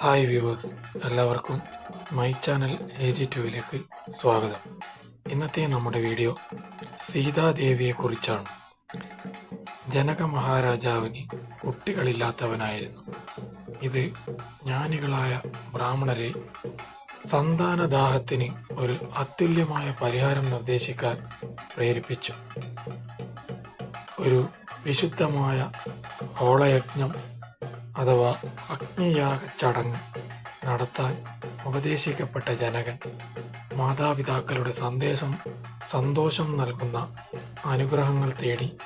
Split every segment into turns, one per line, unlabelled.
Hi viewers എല്ലാവർക്കും my channel A G ടുവിലേക്ക് സ്വാഗതം. ഇന്നത്തെ നമ്മുടെ വീഡിയോ സീതാദേവിയെക്കുറിച്ചാണ്. ജനക മഹാരാജാവിന് കുട്ടികളില്ലാത്തവനായിരുന്നു. ഇത് ജ്ഞാനികളായ ബ്രാഹ്മണരെ സന്താനദാഹത്തിന് ഒരു അതുല്യമായ പരിഹാരം നിർദ്ദേശിക്കാൻ പ്രേരിപ്പിച്ചു. ഒരു വിശുദ്ധമായ ഹോളയജ്ഞം അഥവാ അഗ്നിയാഗ ചടങ്ങ് നടത്താൻ ഉപദേശിക്കപ്പെട്ട ജനകൻ മാതാപിതാക്കളുടെ സന്ദേശം സന്തോഷം നൽകുന്ന അനുഗ്രഹങ്ങൾ തേടി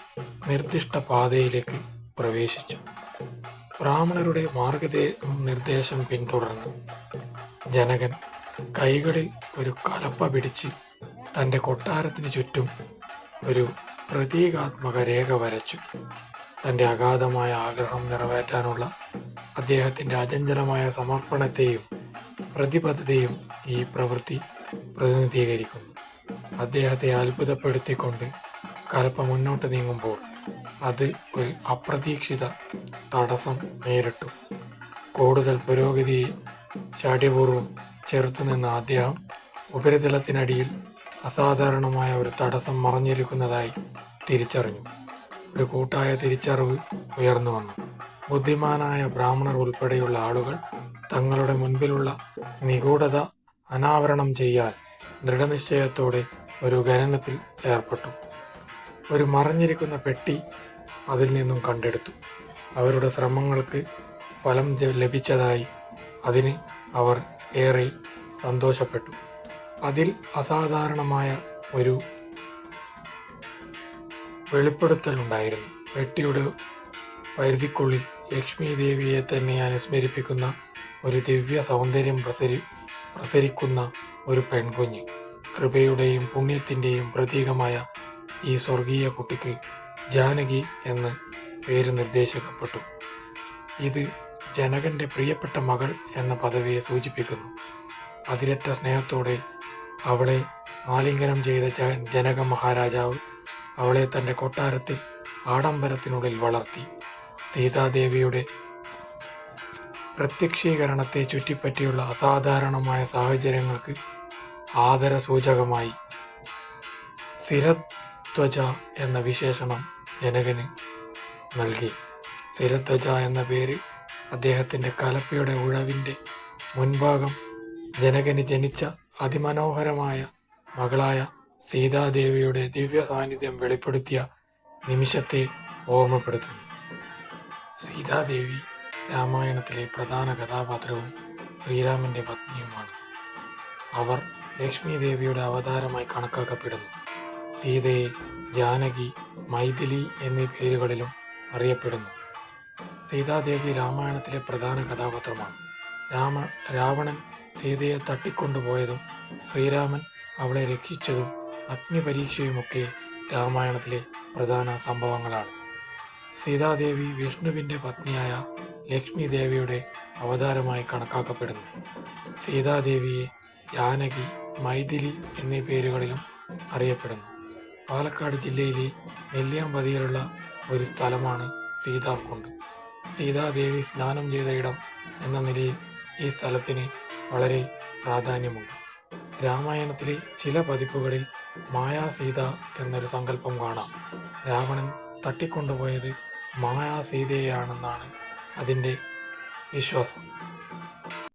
നിർദ്ദിഷ്ട പാതയിലേക്ക് പ്രവേശിച്ചു. ബ്രാഹ്മണരുടെ മാർഗദേ നിർദ്ദേശം പിന്തുടർന്ന് ജനകൻ കൈകളിൽ ഒരു കലപ്പ പിടിച്ച് തന്റെ കൊട്ടാരത്തിന് ചുറ്റും ഒരു പ്രതീകാത്മക രേഖ വരച്ചു. തന്റെ അഗാധമായ ആഗ്രഹം നിറവേറ്റാനുള്ള അദ്ദേഹത്തിന്റെ അചഞ്ചലമായ സമർപ്പണത്തെയും പ്രതിബദ്ധതയും ഈ പ്രവൃത്തി പ്രതിനിധീകരിക്കുന്നു. അദ്ദേഹത്തെ അത്ഭുതപ്പെടുത്തിക്കൊണ്ട് കലപ്പ മുന്നോട്ട് നീങ്ങുമ്പോൾ അത് ഒരു അപ്രതീക്ഷിത തടസ്സം നേരിട്ടു. കൂടുതൽ പുരോഗതിയെ ചാട്യപൂർവം ചെറുത്തുനിന്ന അദ്ദേഹം ഉപരിതലത്തിനടിയിൽ അസാധാരണമായ ഒരു തടസ്സം മറഞ്ഞിരിക്കുന്നതായി തിരിച്ചറിഞ്ഞു. ഒരു കൂട്ടായ തിരിച്ചറിവ് ഉയർന്നു വന്നു. ബുദ്ധിമാനായ ബ്രാഹ്മണർ ഉൾപ്പെടെയുള്ള ആളുകൾ തങ്ങളുടെ മുൻപിലുള്ള നിഗൂഢത അനാവരണം ചെയ്യാൻ ദൃഢനിശ്ചയത്തോടെ ഒരു ഖനനത്തിൽ ഏർപ്പെട്ടു. ഒരു മറിഞ്ഞിരിക്കുന്ന പെട്ടി അതിൽ നിന്നും കണ്ടെടുത്തു. അവരുടെ ശ്രമങ്ങൾക്ക് ഫലം ലഭിച്ചതായി അതിന് അവർ ഏറെ സന്തോഷപ്പെട്ടു. അതിൽ അസാധാരണമായ ഒരു വെളിപ്പെടുത്തലുണ്ടായിരുന്നു പെട്ടിയുടെ പരിധിക്കുള്ളിൽ ലക്ഷ്മി ദേവിയെ തന്നെ അനുസ്മരിപ്പിക്കുന്ന ഒരു ദിവ്യ സൗന്ദര്യം പ്രസരി പ്രസരിക്കുന്ന ഒരു പെൺകുഞ്ഞ്. കൃപയുടെയും പുണ്യത്തിന്റെയും പ്രതീകമായ ഈ സ്വർഗീയ കുട്ടിക്ക് ജാനകി എന്ന് പേര് നിർദ്ദേശിക്കപ്പെട്ടു. ഇത് ജനകന്റെ പ്രിയപ്പെട്ട മകൾ എന്ന പദവിയെ സൂചിപ്പിക്കുന്നു. അതിരറ്റ സ്നേഹത്തോടെ അവളെ ആലിംഗനം ചെയ്ത ജനക മഹാരാജാവ് അവളെ തന്റെ കൊട്ടാരത്തിൽ ആഡംബരത്തിനുള്ളിൽ വളർത്തി. സീതാദേവിയുടെ പ്രത്യക്ഷീകരണത്തെ ചുറ്റിപ്പറ്റിയുള്ള അസാധാരണമായ സാഹചര്യങ്ങൾക്ക് ആദര സൂചകമായി സ്ഥിരത്വജ എന്ന വിശേഷണം ജനകന് നൽകി. സ്ഥിരത്വജ എന്ന പേര് അദ്ദേഹത്തിന്റെ കലപ്പയുടെ ഉഴവിന്റെ മുൻഭാഗം ജനകന് ജനിച്ച അതിമനോഹരമായ മകളായ സീതാദേവിയുടെ ദിവ്യ സാന്നിധ്യം വെളിപ്പെടുത്തിയ നിമിഷത്തെ ഓർമ്മപ്പെടുത്തുന്നു. സീതാദേവി രാമായണത്തിലെ പ്രധാന കഥാപാത്രവും ശ്രീരാമന്റെ പത്നിയുമാണ്. അവർ ലക്ഷ്മി ദേവിയുടെ അവതാരമായി കണക്കാക്കപ്പെടുന്നു. സീതയെ ജാനകി മൈഥിലി എന്നീ പേരുകളിലും അറിയപ്പെടുന്നു. സീതാദേവി രാമായണത്തിലെ പ്രധാന കഥാപാത്രമാണ്. രാമ രാവണൻ സീതയെ തട്ടിക്കൊണ്ടുപോയതും ശ്രീരാമൻ അവളെ രക്ഷിച്ചതും അഗ്നിപരീക്ഷയുമൊക്കെ രാമായണത്തിലെ പ്രധാന സംഭവങ്ങളാണ്. സീതാദേവി വിഷ്ണുവിന്റെ പത്നിയായ ലക്ഷ്മി ദേവിയുടെ അവതാരമായി കണക്കാക്കപ്പെടുന്നു. സീതാദേവിയെ ജാനകി മൈഥിലി എന്നീ പേരുകളിലും അറിയപ്പെടുന്നു. പാലക്കാട് ജില്ലയിലെ നെല്ലിയാമ്പതിയിലുള്ള ഒരു സ്ഥലമാണ് സീതാർകുണ്ട്. സീതാദേവി സ്നാനം ചെയ്ത ഇടം എന്ന നിലയിൽ ഈ സ്ഥലത്തിന് വളരെ പ്രാധാന്യമുണ്ട്. രാമായണത്തിലെ ചില പതിപ്പുകളിൽ മായാ സീത എന്നൊരു സങ്കല്പം കാണാം. രാവണൻ തട്ടിക്കൊണ്ടുപോയത് മായാ സീതയെയാണെന്നാണ് അതിന്റെ വിശ്വാസം.